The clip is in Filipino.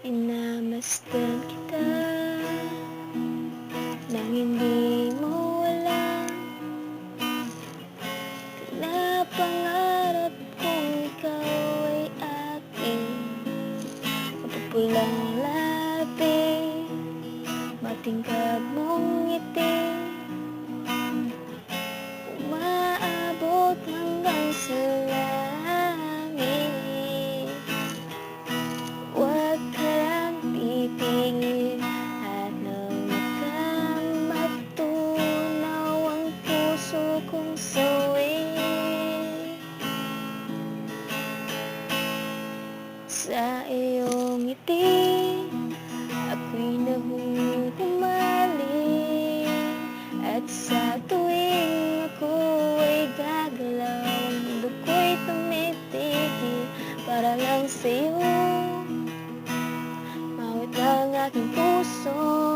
Minasdan kita Nang hindi mo alam. Pinapangarap kong ikaw ay aking Mapupulang labi Matingkad mong ngiti kong sawin. Sa iyong ngiti Ako'y nahuhumali At sa tuwing ako ay gagalaw Ang mundo ko'y tumitigil Para lang sa'yo. Mawit ang aking puso